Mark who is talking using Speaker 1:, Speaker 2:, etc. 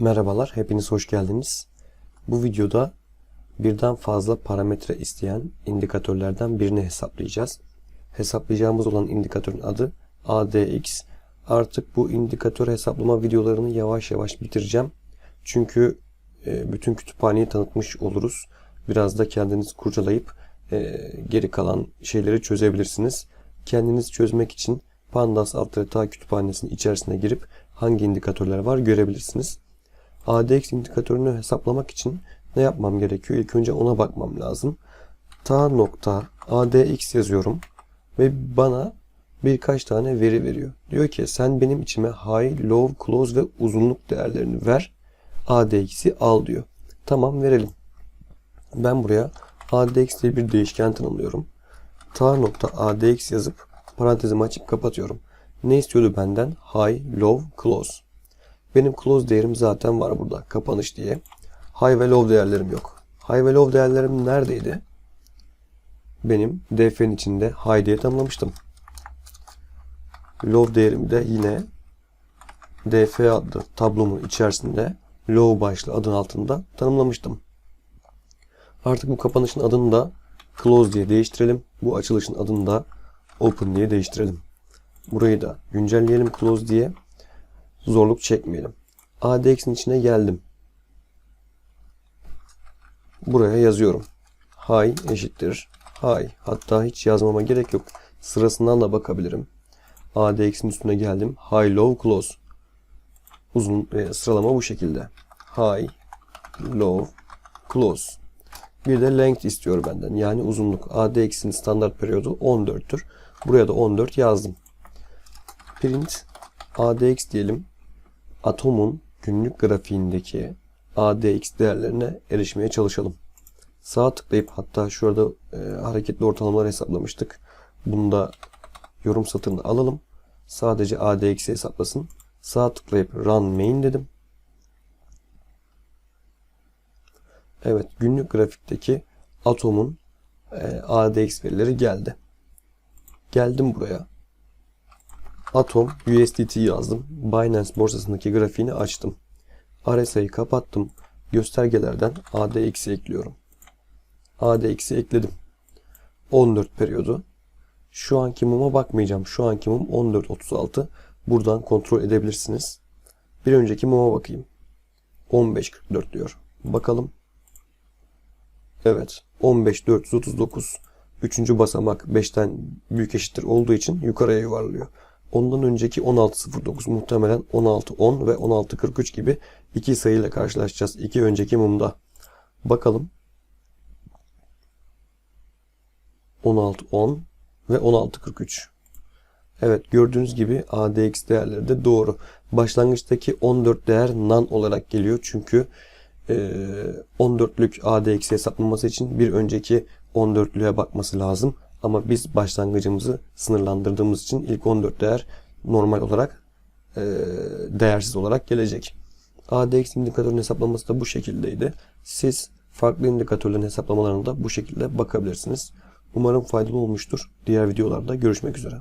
Speaker 1: Merhabalar, hepiniz hoş geldiniz. Bu videoda birden fazla parametre isteyen indikatörlerden birini hesaplayacağız. Hesaplayacağımız olan indikatörün adı ADX. Artık bu indikatör hesaplama videolarını yavaş yavaş bitireceğim. Çünkü e, bütün kütüphaneyi tanıtmış oluruz. Biraz da kendiniz kurcalayıp e, geri kalan şeyleri çözebilirsiniz. Kendiniz çözmek için Pandas Altta kütüphanesinin içerisine girip hangi indikatörler var görebilirsiniz. ADX indikatörünü hesaplamak için ne yapmam gerekiyor? İlk önce ona bakmam lazım. Ta nokta ADX yazıyorum ve bana birkaç tane veri veriyor. Diyor ki sen benim içime high, low, close ve uzunluk değerlerini ver. ADX'i al diyor. Tamam verelim. Ben buraya ADX diye bir değişken tanımlıyorum. Ta nokta ADX yazıp parantezimi açıp kapatıyorum. Ne istiyordu benden? High, low, close. Benim close değerim zaten var burada. Kapanış diye. High ve low değerlerim yok. High ve low değerlerim neredeydi? Benim df'nin içinde high diye tanımlamıştım. Low değerimi de yine df adlı tablomun içerisinde low başlı adın altında tanımlamıştım. Artık bu kapanışın adını da close diye değiştirelim. Bu açılışın adını da open diye değiştirelim. Burayı da güncelleyelim close diye zorluk çekmeyelim. ADX'in içine geldim. Buraya yazıyorum. High eşittir. High. Hatta hiç yazmama gerek yok. Sırasından da bakabilirim. ADX'in üstüne geldim. High, low, close. Uzun e, sıralama bu şekilde. High, low, close. Bir de length istiyor benden. Yani uzunluk. ADX'in standart periyodu 14'tür. Buraya da 14 yazdım. Print ADX diyelim atomun günlük grafiğindeki ADX değerlerine erişmeye çalışalım. Sağ tıklayıp hatta şurada e, hareketli ortalamaları hesaplamıştık. Bunu da yorum satırını alalım. Sadece ADX'i hesaplasın. Sağ tıklayıp run main dedim. Evet günlük grafikteki atomun e, ADX verileri geldi. Geldim buraya. Atom USDT yazdım. Binance borsasındaki grafiğini açtım. RSI'yi kapattım. Göstergelerden ADX'i ekliyorum. ADX'i ekledim. 14 periyodu. Şu anki muma bakmayacağım. Şu anki mum 14.36. Buradan kontrol edebilirsiniz. Bir önceki muma bakayım. 15.44 diyor. Bakalım. Evet. 15.439. Üçüncü basamak 5'ten büyük eşittir olduğu için yukarıya yuvarlıyor. Ondan önceki 16.09 muhtemelen 16.10 ve 16.43 gibi iki sayıyla karşılaşacağız. İki önceki mumda. Bakalım. 16.10 ve 16.43. Evet gördüğünüz gibi ADX değerleri de doğru. Başlangıçtaki 14 değer nan olarak geliyor. Çünkü 14'lük ADX hesaplaması için bir önceki 14'lüğe bakması lazım. Ama biz başlangıcımızı sınırlandırdığımız için ilk 14 değer normal olarak e, değersiz olarak gelecek. ADX indikatörün hesaplaması da bu şekildeydi. Siz farklı indikatörlerin hesaplamalarına da bu şekilde bakabilirsiniz. Umarım faydalı olmuştur. Diğer videolarda görüşmek üzere.